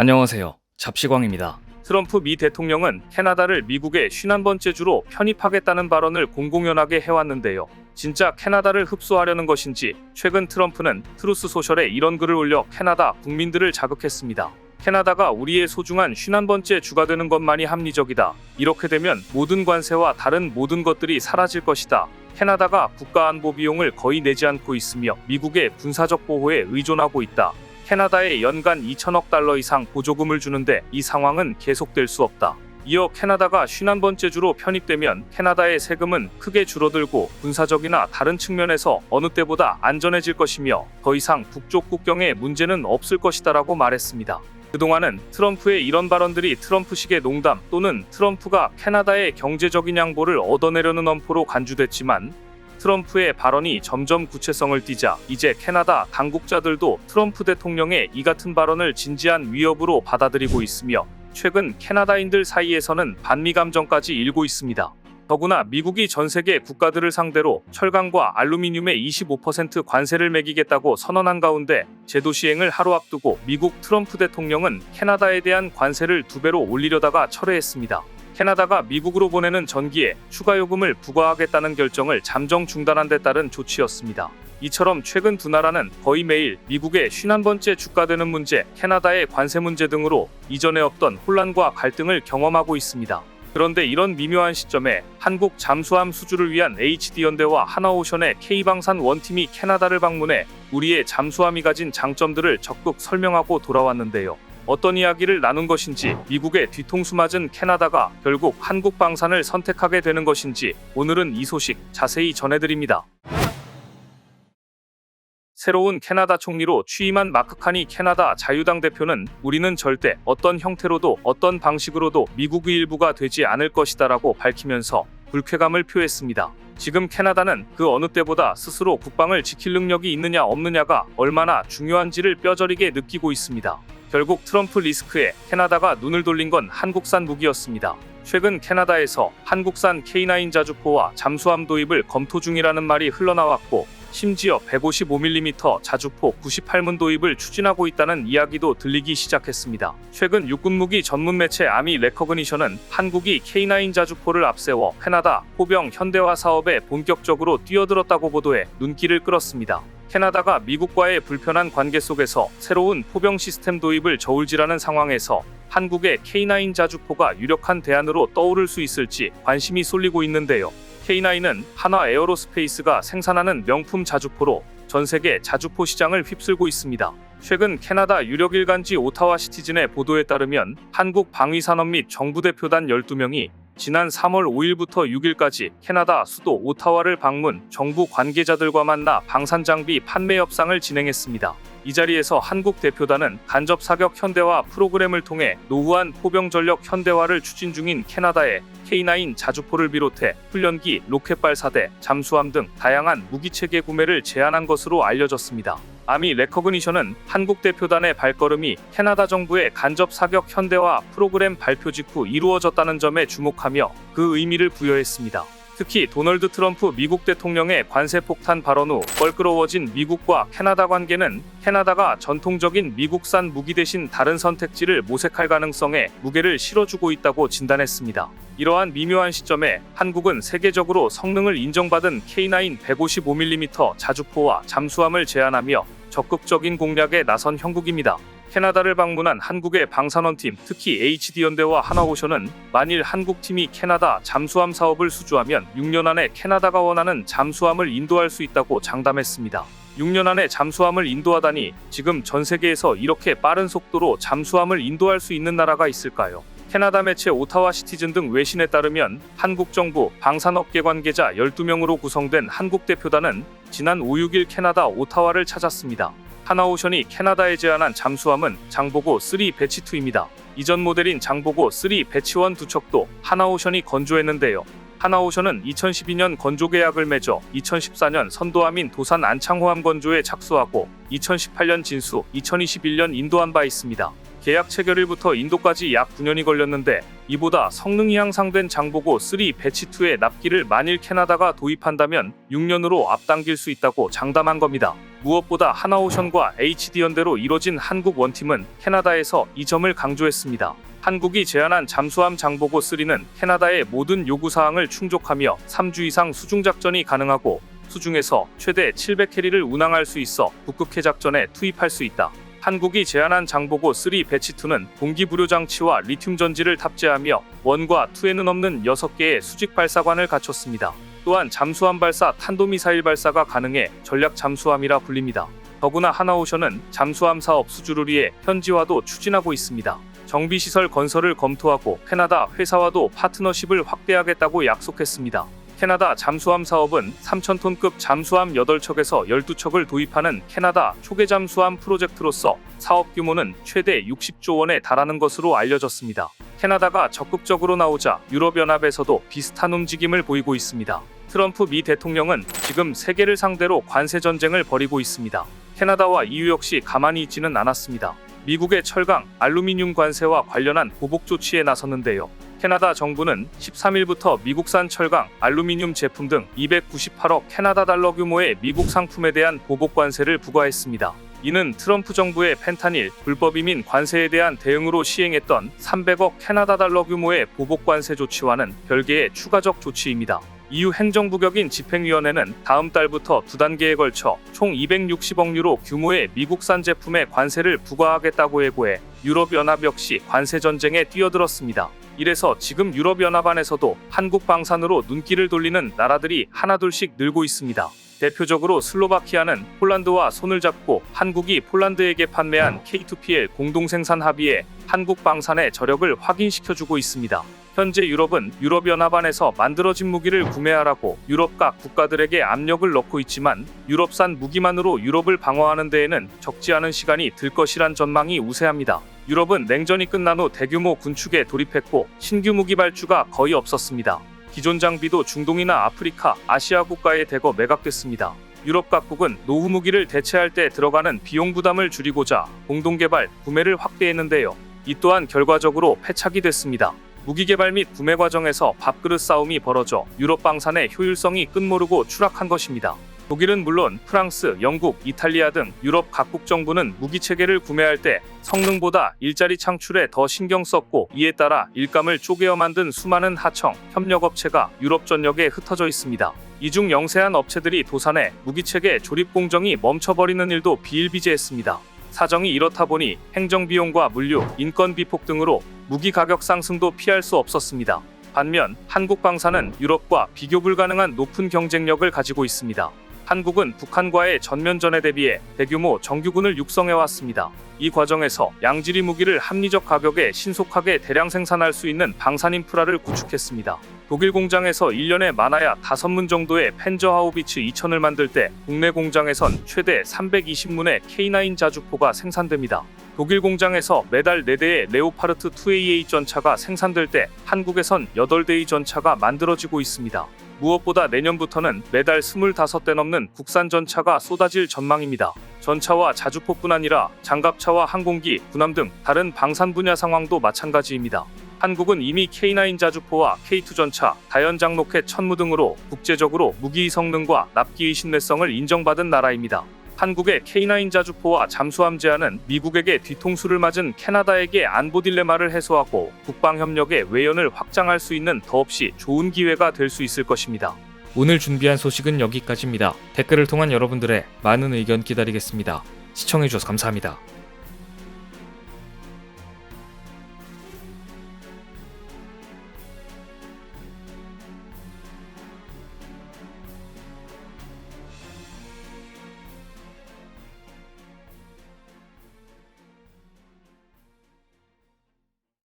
안녕하세요. 잡시광입니다. 트럼프 미 대통령은 캐나다를 미국의 51번째 주로 편입하겠다는 발언을 공공연하게 해왔는데요. 진짜 캐나다를 흡수하려는 것인지 최근 트럼프는 트루스 소셜에 이런 글을 올려 캐나다 국민들을 자극했습니다. 캐나다가 우리의 소중한 51번째 주가 되는 것만이 합리적이다. 이렇게 되면 모든 관세와 다른 모든 것들이 사라질 것이다. 캐나다가 국가안보 비용을 거의 내지 않고 있으며 미국의 군사적 보호에 의존하고 있다. 캐나다에 연간 2천억 달러 이상 보조금을 주는데 이 상황은 계속될 수 없다. 이어 캐나다가 51번째 주로 편입되면 캐나다의 세금은 크게 줄어들고 군사적이나 다른 측면에서 어느 때보다 안전해질 것이며 더 이상 북쪽 국경에 문제는 없을 것이다라고 말했습니다. 그동안은 트럼프의 이런 발언들이 트럼프식의 농담 또는 트럼프가 캐나다의 경제적인 양보를 얻어내려는 엄포로 간주됐지만 트럼프의 발언이 점점 구체성을 띠자 이제 캐나다 당국자들도 트럼프 대통령의 이 같은 발언을 진지한 위협으로 받아들이고 있으며 최근 캐나다인들 사이에서는 반미 감정까지 일고 있습니다. 더구나 미국이 전 세계 국가들을 상대로 철강과 알루미늄에 25% 관세를 매기겠다고 선언한 가운데 제도 시행을 하루 앞두고 미국 트럼프 대통령은 캐나다에 대한 관세를 두 배로 올리려다가 철회했습니다. 캐나다가 미국으로 보내는 전기에 추가 요금을 부과하겠다는 결정을 잠정 중단한 데 따른 조치였습니다. 이처럼 최근 두 나라는 거의 매일 미국의 51번째 주가 되는 문제, 캐나다의 관세 문제 등으로 이전에 없던 혼란과 갈등을 경험하고 있습니다. 그런데 이런 미묘한 시점에 한국 잠수함 수주를 위한 HD연대와 하나오션의 K방산 원팀이 캐나다를 방문해 우리의 잠수함이 가진 장점들을 적극 설명하고 돌아왔는데요. 어떤 이야기를 나눈 것인지 미국의 뒤통수 맞은 캐나다가 결국 한국 방산을 선택하게 되는 것인지 오늘은 이 소식 자세히 전해드립니다. 새로운 캐나다 총리로 취임한 마크 카니 캐나다 자유당 대표는 우리는 절대 어떤 형태로도 어떤 방식으로도 미국의 일부가 되지 않을 것이다라고 밝히면서 불쾌감을 표했습니다. 지금 캐나다는 그 어느 때보다 스스로 국방을 지킬 능력이 있느냐 없느냐가 얼마나 중요한지를 뼈저리게 느끼고 있습니다. 결국 트럼프 리스크에 캐나다가 눈을 돌린 건 한국산 무기였습니다. 최근 캐나다에서 한국산 K9 자주포와 잠수함 도입을 검토 중이라는 말이 흘러나왔고 심지어 155mm 자주포 98문 도입을 추진하고 있다는 이야기도 들리기 시작했습니다. 최근 육군 무기 전문 매체 아미 레커그니션은 한국이 K9 자주포를 앞세워 캐나다 포병 현대화 사업에 본격적으로 뛰어들었다고 보도해 눈길을 끌었습니다. 캐나다가 미국과의 불편한 관계 속에서 새로운 포병 시스템 도입을 저울질하는 상황에서 한국의 K9 자주포가 유력한 대안으로 떠오를 수 있을지 관심이 쏠리고 있는데요. K9은 한화 에어로스페이스가 생산하는 명품 자주포로 전 세계 자주포 시장을 휩쓸고 있습니다. 최근 캐나다 유력 일간지 오타와 시티즌의 보도에 따르면 한국 방위산업 및 정부 대표단 12명이 지난 3월 5일부터 6일까지 캐나다 수도 오타와를 방문 정부 관계자들과 만나 방산 장비 판매 협상을 진행했습니다. 이 자리에서 한국 대표단은 간접 사격 현대화 프로그램을 통해 노후한 포병 전력 현대화를 추진 중인 캐나다의 K9 자주포를 비롯해 훈련기, 로켓 발 사대, 잠수함 등 다양한 무기 체계 구매를 제안한 것으로 알려졌습니다. 아미 레커그니션은 한국 대표단의 발걸음이 캐나다 정부의 간접 사격 현대화 프로그램 발표 직후 이루어졌다는 점에 주목하며 그 의미를 부여했습니다. 특히 도널드 트럼프 미국 대통령의 관세 폭탄 발언 후 껄끄러워진 미국과 캐나다 관계는 캐나다가 전통적인 미국산 무기 대신 다른 선택지를 모색할 가능성에 무게를 실어주고 있다고 진단했습니다. 이러한 미묘한 시점에 한국은 세계적으로 성능을 인정받은 K9 155mm 자주포와 잠수함을 제안하며 적극적인 공략에 나선 형국입니다. 캐나다를 방문한 한국의 방산원팀, 특히 HD연대와 하나오션은 만일 한국팀이 캐나다 잠수함 사업을 수주하면 6년 안에 캐나다가 원하는 잠수함을 인도할 수 있다고 장담했습니다. 6년 안에 잠수함을 인도하다니 지금 전 세계에서 이렇게 빠른 속도로 잠수함을 인도할 수 있는 나라가 있을까요? 캐나다 매체 오타와 시티즌 등 외신에 따르면 한국 정부 방산업계 관계자 12명으로 구성된 한국 대표단은 지난 5, 6일 캐나다 오타와를 찾았습니다. 하나오션이 캐나다에 제안한 잠수함은 장보고 3 배치2입니다. 이전 모델인 장보고 3 배치1 두 척도 하나오션이 건조했는데요. 하나오션은 2012년 건조 계약을 맺어 2014년 선도함인 도산 안창호함 건조에 착수하고 2018년 진수, 2021년 인도한 바 있습니다. 계약 체결일부터 인도까지 약 9년이 걸렸는데 이보다 성능이 향상된 장보고 3 배치2의 납기를 만일 캐나다가 도입한다면 6년으로 앞당길 수 있다고 장담한 겁니다. 무엇보다 하나오션과 HD연대로 이뤄진 한국 원팀은 캐나다에서 이 점을 강조했습니다. 한국이 제안한 잠수함 장보고 3는 캐나다의 모든 요구 사항을 충족하며 3주 이상 수중 작전이 가능하고 수중에서 최대 700캐리를 운항할 수 있어 북극해 작전에 투입할 수 있다. 한국이 제안한 장보고 3 배치2는 공기부료 장치와 리튬 전지를 탑재하며 원과 2에는 없는 6개의 수직 발사관을 갖췄습니다. 또한 잠수함 발사 탄도미사일 발사가 가능해 전략 잠수함이라 불립니다. 더구나 하나오션은 잠수함 사업 수주를 위해 현지화도 추진하고 있습니다. 정비시설 건설을 검토하고 캐나다 회사와도 파트너십을 확대하겠다고 약속했습니다. 캐나다 잠수함 사업은 3,000톤급 잠수함 8척에서 12척을 도입하는 캐나다 초계 잠수함 프로젝트로서 사업 규모는 최대 60조 원에 달하는 것으로 알려졌습니다. 캐나다가 적극적으로 나오자 유럽연합에서도 비슷한 움직임을 보이고 있습니다. 트럼프 미 대통령은 지금 세계를 상대로 관세 전쟁을 벌이고 있습니다. 캐나다와 EU 역시 가만히 있지는 않았습니다. 미국의 철강, 알루미늄 관세와 관련한 보복 조치에 나섰는데요. 캐나다 정부는 13일부터 미국산 철강, 알루미늄 제품 등 298억 캐나다 달러 규모의 미국 상품에 대한 보복 관세를 부과했습니다. 이는 트럼프 정부의 펜타닐 불법 이민 관세에 대한 대응으로 시행했던 300억 캐나다 달러 규모의 보복 관세 조치와는 별개의 추가적 조치입니다. EU 행정부 격인 집행위원회는 다음 달부터 두 단계에 걸쳐 총 260억 유로 규모의 미국산 제품에 관세를 부과하겠다고 예고해 유럽연합 역시 관세 전쟁에 뛰어들었습니다. 이래서 지금 유럽연합 안에서도 한국 방산으로 눈길을 돌리는 나라들이 하나둘씩 늘고 있습니다. 대표적으로 슬로바키아는 폴란드와 손을 잡고 한국이 폴란드에게 판매한 K2PL 공동생산 합의에 한국 방산의 저력을 확인시켜주고 있습니다. 현재 유럽은 유럽연합 안에서 만들어진 무기를 구매하라고 유럽 각 국가들에게 압력을 넣고 있지만 유럽산 무기만으로 유럽을 방어하는 데에는 적지 않은 시간이 들 것이란 전망이 우세합니다. 유럽은 냉전이 끝난 후 대규모 군축에 돌입했고 신규 무기 발주가 거의 없었습니다. 기존 장비도 중동이나 아프리카, 아시아 국가에 대거 매각됐습니다. 유럽 각국은 노후 무기를 대체할 때 들어가는 비용 부담을 줄이고자 공동 개발, 구매를 확대했는데요. 이 또한 결과적으로 패착이 됐습니다. 무기 개발 및 구매 과정에서 밥그릇 싸움이 벌어져 유럽 방산의 효율성이 끝모르고 추락한 것입니다. 독일은 물론 프랑스, 영국, 이탈리아 등 유럽 각국 정부는 무기 체계를 구매할 때 성능보다 일자리 창출에 더 신경 썼고 이에 따라 일감을 쪼개어 만든 수많은 하청, 협력업체가 유럽 전역에 흩어져 있습니다. 이 중 영세한 업체들이 도산해 무기 체계 조립 공정이 멈춰버리는 일도 비일비재했습니다. 사정이 이렇다 보니 행정 비용과 물류, 인건 비 폭 등으로 무기 가격 상승도 피할 수 없었습니다. 반면 한국 방산은 유럽과 비교 불가능한 높은 경쟁력을 가지고 있습니다. 한국은 북한과의 전면전에 대비해 대규모 정규군을 육성해 왔습니다. 이 과정에서 양질의 무기를 합리적 가격에 신속하게 대량 생산할 수 있는 방산 인프라를 구축했습니다. 독일 공장에서 1년에 많아야 5문 정도의 펜저 하우비츠 2000을 만들 때 국내 공장에선 최대 320문의 K9 자주포가 생산됩니다. 독일 공장에서 매달 4대의 레오파르트 2AA 전차가 생산될 때 한국에선 8대의 전차가 만들어지고 있습니다. 무엇보다 내년부터는 매달 25대 넘는 국산 전차가 쏟아질 전망입니다. 전차와 자주포뿐 아니라 장갑차와 항공기, 군함 등 다른 방산 분야 상황도 마찬가지입니다. 한국은 이미 K9 자주포와 K2 전차, 다연장 로켓 천무 등으로 국제적으로 무기 성능과 납기의 신뢰성을 인정받은 나라입니다. 한국의 K9 자주포와 잠수함 제안은 미국에게 뒤통수를 맞은 캐나다에게 안보 딜레마를 해소하고 국방 협력의 외연을 확장할 수 있는 더없이 좋은 기회가 될 수 있을 것입니다. 오늘 준비한 소식은 여기까지입니다. 댓글을 통한 여러분들의 많은 의견 기다리겠습니다. 시청해주셔서 감사합니다.